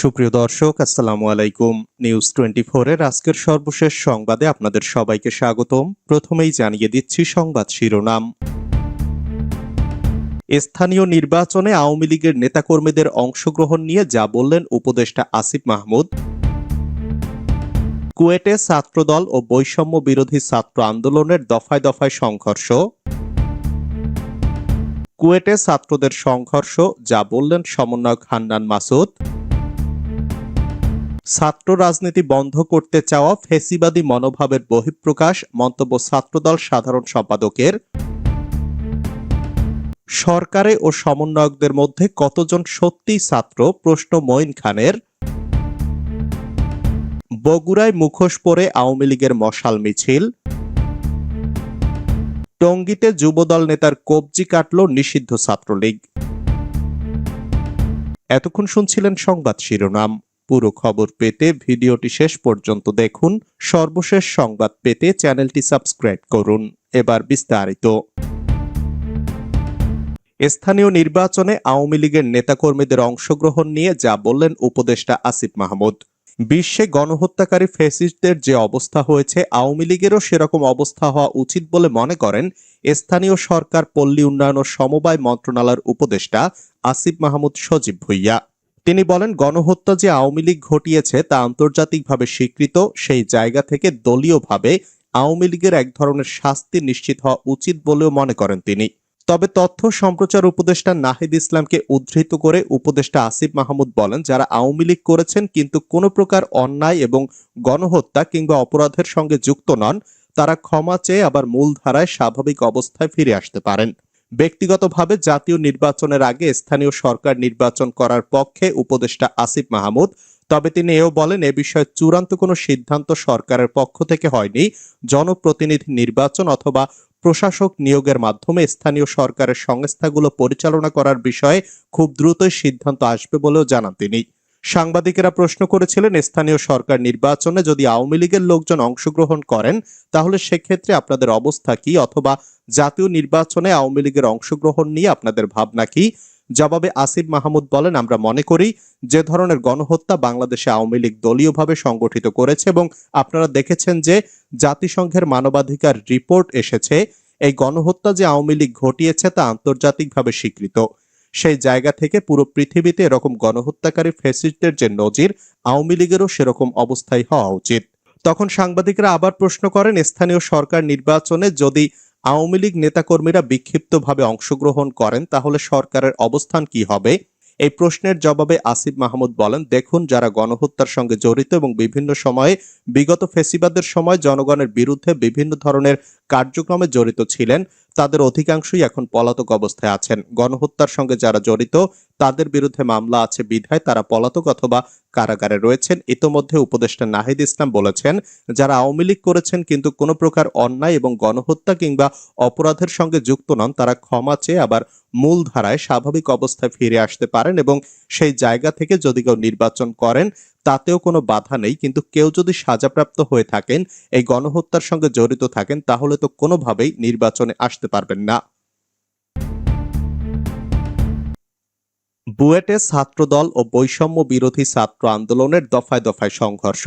সুপ্রিয় দর্শক, আসসালামু আলাইকুম। নিউজ টোয়েন্টি এর আজকের সর্বশেষ সংবাদে আপনাদের সবাইকে স্বাগতম। প্রথমেই জানিয়ে দিচ্ছি সংবাদ শিরোনাম। স্থানীয় নির্বাচনে আওয়ামী লীগের নেতাকর্মীদের অংশগ্রহণ নিয়ে যা বললেন উপদেষ্টা আসিফ মাহমুদ। কুয়েটে ছাত্রদল ও বৈষম্য বিরোধী ছাত্র আন্দোলনের দফায় দফায় সংঘর্ষ। কুয়েটে ছাত্রদের সংঘর্ষ, যা বললেন সমন্বয়ক হান্নান মাসুদ। ছাত্র রাজনীতি বন্ধ করতে চাওয়া ফেসিবাদী মনোভাবের বহিঃপ্রকাশ, মন্তব্য ছাত্রদল সাধারণ সম্পাদকের। সরকারে ও সমন্বয়কদের মধ্যে কতজন সত্যিই ছাত্র? প্রশ্ন মঈন খানের। বগুড়ায় মুখোশ পরে আওয়ামী লীগের মশাল মিছিল। টঙ্গীতে যুবদল নেতার কবজি কাটল নিষিদ্ধ ছাত্রলীগ। এতক্ষণ শুনছিলেন সংবাদ শিরোনাম। পুরো খবর পেতে ভিডিওটি শেষ পর্যন্ত দেখুন। সর্বশেষ সংবাদ পেতে চ্যানেলটি সাবস্ক্রাইব করুন। এবার বিস্তারিত। স্থানীয় নির্বাচনে আওয়ামী লীগের নেতাকর্মীদের অংশগ্রহণ নিয়ে যা বললেন উপদেষ্টা আসিফ মাহমুদ। বিশ্বে গণহত্যাকারী ফেসিস্টদের যে অবস্থা হয়েছে, আওয়ামী লীগেরও সেরকম অবস্থা হওয়া উচিত বলে মনে করেন স্থানীয় সরকার পল্লী উন্নয়ন ও সমবায় মন্ত্রণালয়ের উপদেষ্টা আসিফ মাহমুদ সজীব ভুইয়া। তিনি বলেন, গণহত্যা যে আওয়ামী লীগ ঘটিয়েছে তা আন্তর্জাতিকভাবে স্বীকৃত, সেই জায়গা থেকে দলীয়ভাবে আওয়ামী লীগের এক ধরনের শাস্তি নিশ্চিত হওয়া উচিত বলেও মনে করেন তিনি। তবে তথ্য সম্প্রচার উপদেষ্টা নাহিদ ইসলামকে উদ্ধৃত করে উপদেষ্টা আসিফ মাহমুদ বলেন, যারা আওয়ামী লীগ করেছেন কিন্তু কোনো প্রকার অন্যায় এবং গণহত্যা কিংবা অপরাধের সঙ্গে যুক্ত নন, তারা ক্ষমা চেয়ে আবার মূলধারায় স্বাভাবিক অবস্থায় ফিরে আসতে পারেন। ব্যক্তিগতভাবে জাতীয় নির্বাচনের আগে স্থানীয় সরকার নির্বাচন করার পক্ষে উপদেষ্টা আসিফ মাহমুদ, তবে তিনি এও বলেন, এ বিষয়ে চূড়ান্ত কোনো সিদ্ধান্ত সরকারের পক্ষ থেকে হয়নি। জনপ্রতিনিধি নির্বাচন অথবা প্রশাসক নিয়োগের মাধ্যমে স্থানীয় সরকারের সংস্থাগুলো পরিচালনা করার বিষয়ে খুব দ্রুতই সিদ্ধান্ত আসবে বলেও জানান তিনি। সাংবাদিকেরা প্রশ্ন করেছিলেন, স্থানীয় সরকার নির্বাচনে যদি আওয়ামী লীগের লোকজন অংশগ্রহণ করেন, তাহলে সেক্ষেত্রে আপনাদের অবস্থা কি? অথবা জাতীয় নির্বাচনে আওয়ামী লীগের অংশগ্রহণ নিয়ে আপনাদের ভাবনা কি? জবাবে আসিফ মাহমুদ বলেন, আমরা মনে করি যে ধরনের গণহত্যা বাংলাদেশে আওয়ামী লীগ দলীয়ভাবে সংগঠিত করেছে এবং আপনারা দেখেছেন যে জাতিসংঘের মানবাধিকার রিপোর্ট এসেছে। এই গণহত্যা যে আওয়ামী লীগ ঘটিয়েছে তা আন্তর্জাতিকভাবে স্বীকৃত। সেই জায়গা থেকে পুরো পৃথিবীতে এরকম গণহত্যাকারী ফেসিস্টদের যে নজির, আওয়ামী লীগেরও সেরকম অবস্থায় হওয়া উচিত। তখন সাংবাদিকরা আবার প্রশ্ন করেন, স্থানীয় সরকার নির্বাচনে যদি আওয়ামী লীগ নেতাকর্মীরা বিক্ষিপ্তভাবে অংশগ্রহণ করেন, তাহলে সরকারের অবস্থান কি হবে? এই প্রশ্নের জবাবে আসিফ মাহমুদ বলেন, দেখুন, যারা গণহত্যার সঙ্গে জড়িত এবং বিভিন্ন সময়ে, বিগত ফেসিবাদের সময় জনগণের বিরুদ্ধে বিভিন্ন ধরনের কার্যক্রমে জড়িত ছিলেন তাদের অধিকাংশই এখন পলাতক অবস্থায় আছেন। গণহত্যার সঙ্গে যারা জড়িত, তাদের বিরুদ্ধে মামলা আছে বিধায় তারা পলাতক অথবা কারাগারে রয়েছেন। ইতোমধ্যে উপদেষ্টা নাহিদ ইসলাম বলেছেন, যারা আওয়ামী লীগ করেছেন কিন্তু কোনো প্রকার অন্যায় এবং গণহত্যা কিংবা অপরাধের সঙ্গে যুক্ত নন, তারা ক্ষমা চেয়ে আবার মূল ধারায় স্বাভাবিক অবস্থায় ফিরে আসতে পারেন এবং সেই জায়গা থেকে যদি কেউ নির্বাচন করেন তাতেও কোনো বাধা নেই, কিন্তু কেউ যদি সাজাপ্রাপ্ত হয়ে থাকেন, এই গণহত্যার সঙ্গে জড়িত থাকেন, তাহলে তো কোনোভাবেই নির্বাচনে আসতে পারবেন না। বুয়েটে ছাত্রদল ও বৈষম্য বিরোধী ছাত্র আন্দোলনের দফায় দফায় সংঘর্ষ।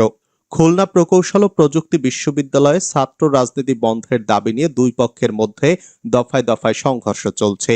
খুলনা প্রকৌশল ও প্রযুক্তি বিশ্ববিদ্যালয়ে ছাত্র রাজনীতি বন্ধের দাবি নিয়ে দুই পক্ষের মধ্যে দফায় দফায় সংঘর্ষ চলছে।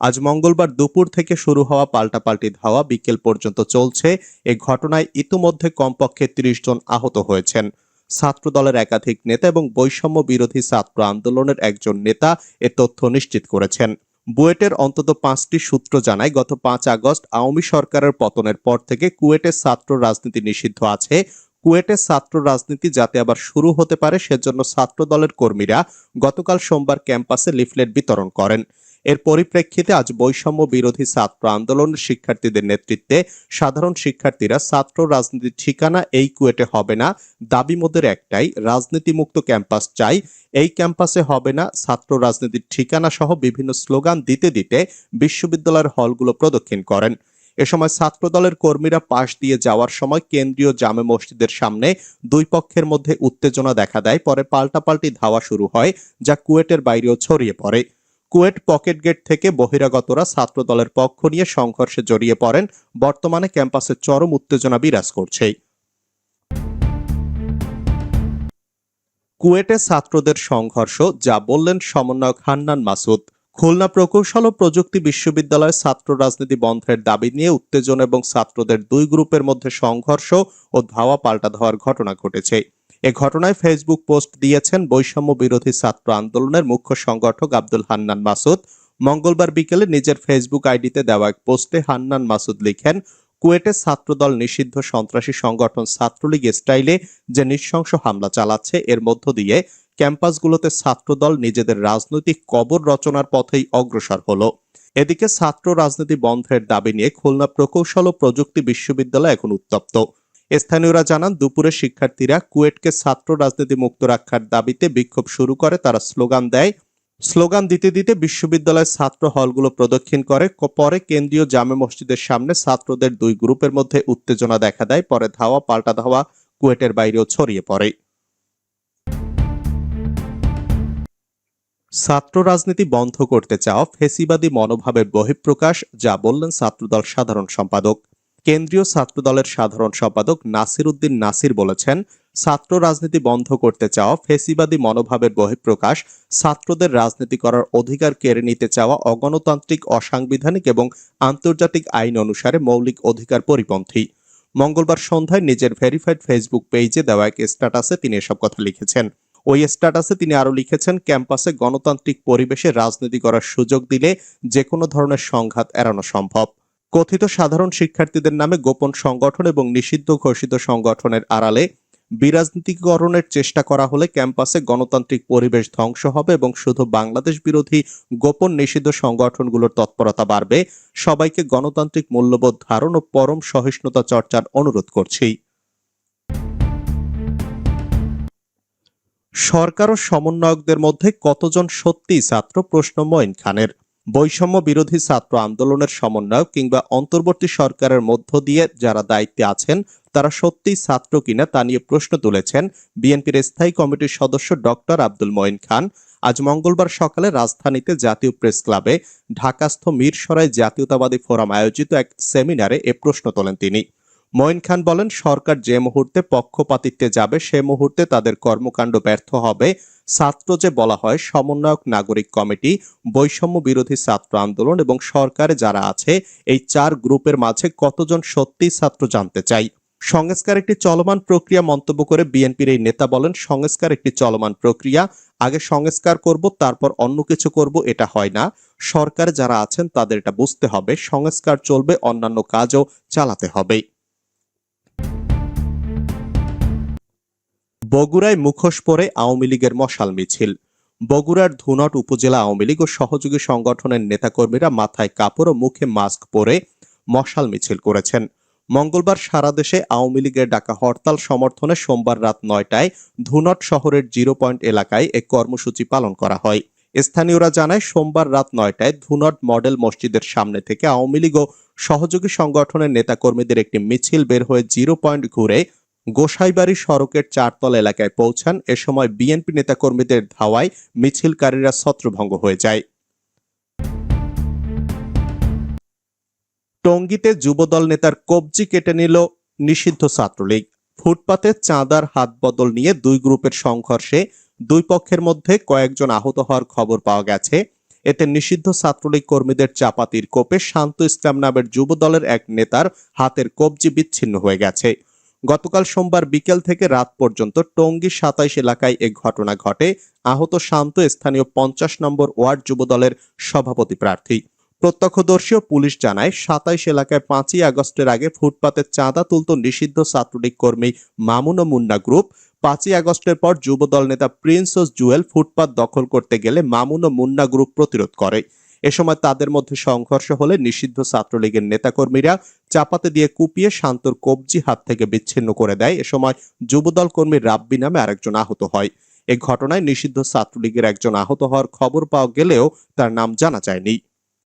আজ মঙ্গলবার দুপুর থেকে শুরু হওয়া পাল্টাপাল্টি ধাওয়া বিকেল পর্যন্ত চলছে। এ ঘটনায় ইতিমধ্যে কমপক্ষে ত্রিশ জন আহত হয়েছেন। ছাত্র দলের একাধিক নেতা এবং বৈষম্য বিরোধী ছাত্র আন্দোলনের একজন নেতা এ তথ্য নিশ্চিত করেছেন। বুয়েটের অন্তত পাঁচটি সূত্র জানায়, গত পাঁচ আগস্ট আওয়ামী সরকারের পতনের পর থেকে কুয়েটের ছাত্র রাজনীতি নিষিদ্ধ আছে। কুয়েটের ছাত্র রাজনীতি যাতে আবার শুরু হতে পারে, সেজন্য ছাত্র দলের কর্মীরা গতকাল সোমবার ক্যাম্পাসে লিফলেট বিতরণ করেন। এর পরিপ্রেক্ষিতে আজ বৈষম্য বিরোধী ছাত্র আন্দোলনের শিক্ষার্থীদের নেতৃত্বে সাধারণ শিক্ষার্থীরা ছাত্র রাজনীতির ঠিকানা এই কুয়েটে হবে না। দাবি মোদের একটাই, রাজনীতিমুক্ত ক্যাম্পাস চাই। এই ক্যাম্পাসে হবে না। ছাত্র রাজনীতির ঠিকানা সহ বিভিন্ন স্লোগান দিতে দিতে বিশ্ববিদ্যালয়ের হলগুলো প্রদক্ষিণ করেন। এ সময় ছাত্রদলের কর্মীরা পাশ দিয়ে যাওয়ার সময় কেন্দ্রীয় জামে মসজিদের সামনে দুই পক্ষের মধ্যে উত্তেজনা দেখা দেয়। পরে পাল্টাপাল্টি ধাওয়া শুরু হয়, যা কুয়েটের বাইরেও ছড়িয়ে পড়ে। কুয়েট পকেট গেট থেকে বহিরাগতরা ছাত্র দলের পক্ষ নিয়ে সংঘর্ষে জড়িয়ে পড়েন। বর্তমানে ক্যাম্পাসে চরম উত্তেজনা বিরাজ করছে কুয়েটে ছাত্রদের সংঘর্ষ, যা বললেন সমন্বয়ক হান্নান মাসুদ। খুলনা প্রকৌশল ও প্রযুক্তি বিশ্ববিদ্যালয়ের ছাত্র রাজনীতি বন্ধের দাবি নিয়ে উত্তেজনা এবং ছাত্রদের দুই গ্রুপের মধ্যে সংঘর্ষ ও ধাওয়া পাল্টা ধাওয়ার ঘটনা ঘটেছে। এ ঘটনায় ফেসবুক পোস্ট দিয়েছেন বৈষম্য বিরোধী ছাত্র আন্দোলনের মুখ্য সংগঠক আব্দুল হান্নান মাসুদ। মঙ্গলবার বিকেলে নিজের ফেসবুক আইডিতে দেওয়া এক পোস্টে হান্নান মাসুদ লিখেন, কুয়েটে ছাত্রদল নিষিদ্ধ সন্ত্রাসী সংগঠন ছাত্রলীগ স্টাইলে যে নৃশংস হামলা চালাচ্ছে, এর মধ্য দিয়ে ক্যাম্পাসগুলোতে ছাত্রদল নিজেদের রাজনৈতিক কবর রচনার পথেই অগ্রসর হলো। এদিকে ছাত্র রাজনীতি বন্ধের দাবি নিয়ে খুলনা প্রকৌশল ও প্রযুক্তি বিশ্ববিদ্যালয় এখন উত্তপ্ত। স্থানীয়রা জানান, দুপুরে শিক্ষার্থীরা কুয়েটকে ছাত্র রাজনীতি মুক্ত রাখার দাবিতে বিক্ষোভ শুরু করে। তারা স্লোগান দেয়, স্লোগান দিতে দিতে বিশ্ববিদ্যালয়ের ছাত্র হলগুলো প্রদক্ষিণ করে। পরে কেন্দ্রীয় জামে মসজিদের সামনে ছাত্রদের দুই গ্রুপের মধ্যে উত্তেজনা দেখা দেয়। পরে ধাওয়া, পাল্টা ধাওয়া কুয়েটের বাইরেও ছড়িয়ে পড়ে। ছাত্র রাজনীতি বন্ধ করতে চাও ফেসিবাদী মনোভাবের বহিঃপ্রকাশ, যা বললেন ছাত্রদল সাধারণ সম্পাদক। কেন্দ্রীয় ছাত্র দলের সাধারণ সম্পাদক নাসির উদ্দিন নাসির বলেছেন, ছাত্র রাজনীতি বন্ধ করতে চাওয়া, ফেসিবাদী মনোভাবের বহিঃপ্রকাশ, ছাত্রদের রাজনীতি করার অধিকার কেড়ে নিতে চাওয়া অগণতান্ত্রিক, অসাংবিধানিক এবং আন্তর্জাতিক আইন অনুসারে মৌলিক অধিকার পরিপন্থী। মঙ্গলবার সন্ধ্যায় নিজের ভেরিফাইড ফেসবুক পেজে দেওয়া এক স্ট্যাটাসে তিনি এসব কথা লিখেছেন। ওই স্ট্যাটাসে তিনি আরও লিখেছেন, ক্যাম্পাসে গণতান্ত্রিক পরিবেশে রাজনীতি করার সুযোগ দিলে যে কোনো ধরনের সংঘাত এড়ানো সম্ভব। কথিত সাধারণ শিক্ষার্থীদের নামে গোপন সংগঠন এবং নিষিদ্ধ ঘোষিত সংগঠনের আড়ালে বিরাজনীতিকরণের চেষ্টা করা হলে ক্যাম্পাসে গণতান্ত্রিক পরিবেশ ধ্বংস হবে এবং শুধু বাংলাদেশ বিরোধী গোপন নিষিদ্ধ সংগঠনগুলোর তৎপরতা বাড়বে। সবাইকে গণতান্ত্রিক মূল্যবোধ ধারণ ও পরম সহিষ্ণুতা চর্চার অনুরোধ করছি। সরকার ও সমন্বয়কদের মধ্যে কতজন সত্যিই ছাত্র? প্রশ্ন মঈন খানের। বৈষম্য বিরোধী ছাত্র আন্দোলনের সমন্বয়ক কিংবা অন্তর্বর্তী সরকারের মধ্য দিয়ে যারা দায়িত্বে আছেন, তারা সত্যিই ছাত্র কিনা তা নিয়ে প্রশ্ন তুলেছেন বিএনপির স্থায়ী কমিটির সদস্য ডক্টর আব্দুল মঈন খান। আজ মঙ্গলবার সকালে রাজধানীতে জাতীয় প্রেস ক্লাবে ঢাকাস্থ মিরসরাই জাতীয়তাবাদী ফোরাম আয়োজিত এক সেমিনারে এ প্রশ্ন তোলেন তিনি। মঈন খান বলেন, সরকার যে মুহূর্তে পক্ষপাতিত্বে যাবে, সে মুহূর্তে তাদের কর্মকাণ্ড ব্যর্থ হবে ছাত্র যে বলা হয়, সমন্বয়ক নাগরিক কমিটি, বৈষম্য বিরোধী ছাত্র আন্দোলন এবং সরকারে যারা আছে, এই চার গ্রুপের মাঝে কতজন সত্যিই ছাত্র জানতে চাই? সংস্কার একটি চলমান প্রক্রিয়া মন্তব্য করে বিএনপির এই নেতা বলেন, সংস্কার একটি চলমান প্রক্রিয়া, আগে সংস্কার করব, তারপর অন্য কিছু করব, এটা হয় না। সরকার যারা আছেন, তাদের এটা বুঝতে হবে, সংস্কার চলবে, অন্যান্য কাজও চালাতে হবে। বগুড়ায় মুখোশ পরে আওয়ামী লীগের মশাল মিছিল। বগুড়ার ধুনট উপজেলা আওয়ামী লীগ ও সহযোগী সংগঠনের নেতাকর্মীরা মাথায় কাপড় ও মুখে মাস্ক পরে মশাল মিছিল করেছেন। মঙ্গলবার সারা দেশে আওয়ামী লীগের ডাকা হরতাল সমর্থনে সোমবার রাত নয়টায় ধুনট শহরের জিরো পয়েন্ট এলাকায় এক কর্মসূচি পালন করা হয়। স্থানীয়রা জানায়, সোমবার রাত নয়টায় ধুনট মডেল মসজিদের সামনে থেকে আওয়ামী লীগ ও সহযোগী সংগঠনের নেতাকর্মীদের একটি মিছিল বের হয়ে জিরো পয়েন্ট ঘুরে গোসাইবাড়ি সড়কের চারতল এলাকায় পৌঁছান। এ সময় বিএনপি নেতাকর্মীদের ধাওয়ায় মিছিলকারীরা ছত্রভঙ্গ হয়ে যায়। টঙ্গীতে যুবদল নেতার কবজি কেটে নিল নিষিদ্ধ ছাত্রলীগ। ফুটপাতে চাঁদার হাত বদল নিয়ে দুই গ্রুপের সংঘর্ষে দুই পক্ষের মধ্যে কয়েকজন আহত হওয়ার খবর পাওয়া গেছে। এতে নিষিদ্ধ ছাত্রলীগ কর্মীদের চাপাতির কোপে শান্ত ইসলাম নামের যুবদলের এক নেতার হাতের কবজি বিচ্ছিন্ন হয়ে গেছে। গতকাল সোমবার বিকেল থেকে রাত পর্যন্ত টঙ্গী সাতাইশ এলাকায় এ ঘটনা ঘটে। আহত শান্ত স্থানীয় পঞ্চাশ নম্বর ওয়ার্ড যুবদলের সভাপতি প্রার্থী। প্রত্যক্ষদর্শী পুলিশ জানায়, সাতাইশ এলাকায় পাঁচই আগস্টের আগে ফুটপাতে চাঁদা তুলত নিষিদ্ধ ছাত্রলীগ কর্মী মামুন মুন্না গ্রুপ। পাঁচই আগস্টের পর যুবদল নেতা প্রিন্স ও জুয়েল ফুটপাত দখল করতে গেলে মামুন ও মুন্না গ্রুপ প্রতিরোধ করে। এ সময় তাদের মধ্যে সংঘর্ষ হলে নিষিদ্ধ ছাত্রলীগের নেতাকর্মীরা চাপাতে দিয়ে কুপিয়ে শান্তর কবজি হাত থেকে বিচ্ছিন্ন করে দেয়। এ সময় যুবদল কর্মী রাব্বি নামে আরেকজন আহত হয়। এ ঘটনায় নিষিদ্ধ ছাত্রলীগের একজন আহত হওয়ার খবর পাওয়া গেলেও তার নাম জানা যায়নি।